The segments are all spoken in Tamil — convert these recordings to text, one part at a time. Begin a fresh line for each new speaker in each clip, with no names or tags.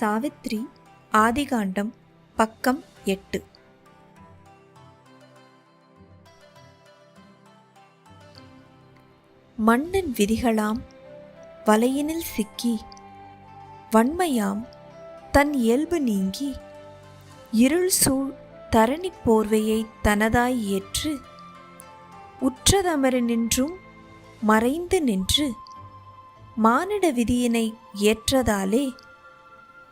சாவித்ரி ஆதிகாண்டம் பக்கம் எட்டு. மன்னன் விதிகளாம் வலையினில் சிக்கி வன்மையாம் தன் இயல்பு நீங்கி இருள் சூழ் தரணி போர்வையை தனதாய் ஏற்று உற்றதமர நின்றும் மறைந்து நின்று மானிட விதியினை ஏற்றதாலே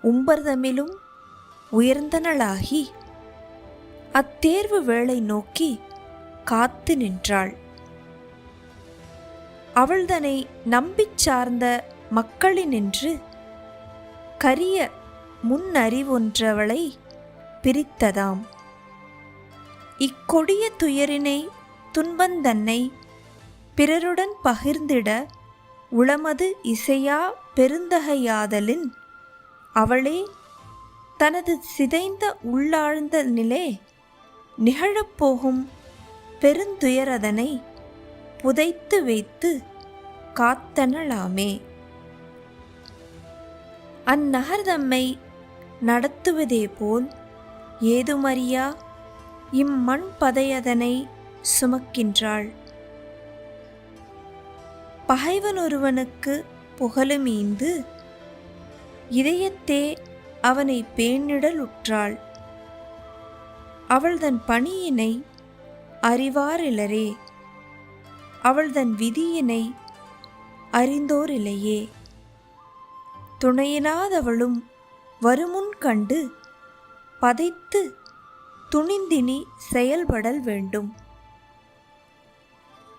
உம்பர்தமிலும் உயர்ந்தனளாகி அத்தேர்வு வேளை நோக்கி காத்து நின்றாள். அவள்தனை நம்பிச் சார்ந்த மக்களினின்று கரிய முன்னறிவொன்றவளை பிரித்ததாம். இக்கொடிய துயரினை துன்பந்தன்னை பிறருடன் பகிர்ந்திட உளமது இசையா பெருந்தகையாதலின் அவளே தனது சிதைந்த உள்ளாழ்ந்த நிலே நிகழப்போகும் பெருந்துயரதனை புதைத்து வைத்து காத்தனளாமே. அந்நகர்தம்மை நடத்துவதே போல் ஏதுமறியா? இம்மண் பதையதனை சுமக்கின்றாள். பகைவனொருவனுக்கு புகழுமீந்து இதயத்தே அவனை பேணிடலுற்றாள் அவள் தன் பணியினை அறிவாரிலரே. அவள் தன் விதியினை அறிந்தோரில்லையே துணையினாதவளும் வருமுன் கண்டு பதைத்து துணிந்தினி செயல்படல் வேண்டும்.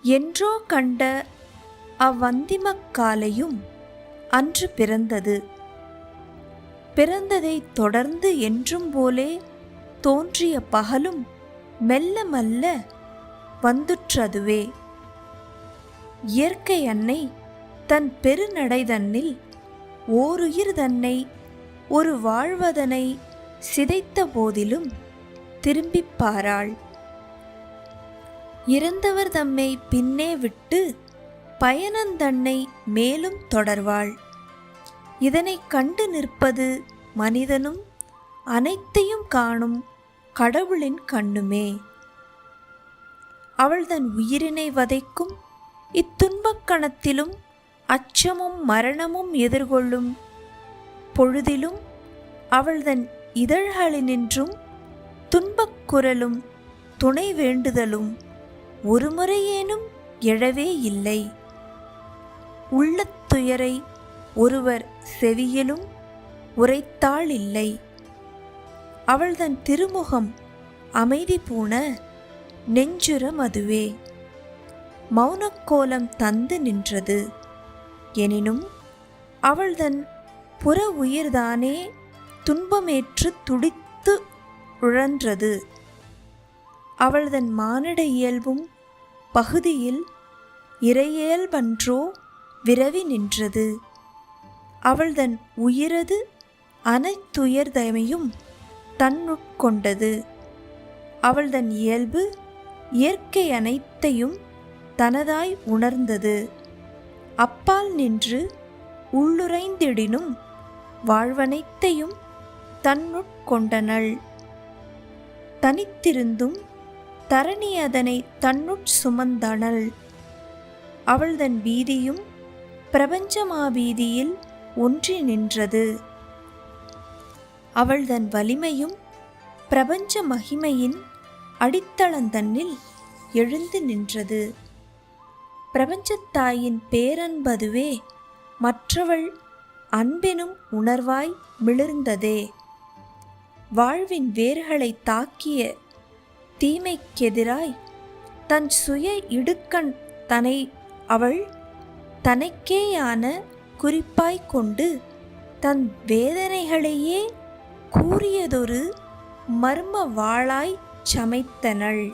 என்றோ கண்ட அவ்வந்திமக்காலையும் அன்று பிறந்தது. பிறந்ததைத் தொடர்ந்து என்றும் போலே தோன்றிய பகலும் மெல்ல மல்ல வந்துற்றதுவே. இயற்கை அன்னை தன் பெருநடை தன்னில் ஓருயிர் தன்னை ஒரு வாழ்வதனை சிதைத்த போதிலும் திரும்பிப் பாராள். இறந்தவர் தம்மை பின்னே விட்டு பயணந்தன்னை மேலும் தொடர்வாள். இதனைக் கண்டு நிற்பது மனிதனும் அனைத்தையும் காணும் கடவுளின் கண்ணுமே. அவள் தன் உயிரினை வதைக்கும் இத்துன்பக் கணத்திலும் அச்சமும் மரணமும் எதிர்கொள்ளும் பொழுதிலும் அவள் தன் இதழ்களினின்றும் துன்பக் குரலும் துணை வேண்டுதலும் ஒருமுறையேனும் எழவே இல்லை. உள்ளத் துயரை ஒருவர் செவியிலும் உரைத்தாள் இல்லை. அவள் தன் திருமுகம் அமைதி பூண நெஞ்சுரம் அதுவே மௌனக்கோலம் தந்து நின்றது. எனினும் அவள் தன் புற உயிர்தானே துன்பமேற்று துடித்து உழன்றது. அவள் தன் மானிட இயல்பும் பகுதியில் இறையியல்பன்றோ விரவி நின்றது. அவள் தன் உயிரது அனைத்துயர்தமையும் தன்னுட்கொண்டது. அவள் தன் இயல்பு இயற்கை அனைத்தையும் தனதாய் உணர்ந்தது. அப்பால் நின்று உள்ளுரைந்திடினும் வாழ்வனைத்தையும் தன்னுட்கொண்டனள். தனித்திருந்தும் தரணி அதனை தன்னுட் சுமந்தனள். அவள் தன் வீதியும் பிரபஞ்சமாபீதியில் ஒன்றி நின்றது. அவள் தன் வலிமையும் பிரபஞ்ச மகிமையின் அடித்தளந்தன்னில் எழுந்து நின்றது. பிரபஞ்சத்தாயின் பேரன்பதுவே மற்றவள் அன்பெனும் உணர்வாய் மிளிர்ந்ததே. வாழ்வின் வேர்களை தாக்கிய தீமைக்கெதிராய் தன் சுய இடுக்கண் தனை அவள் தனக்கேயான குறிப்பாய்க் கொண்டு தன் வேதனைகளையே கூறியதொரு மர்ம வாளாய் சமைத்தனள்.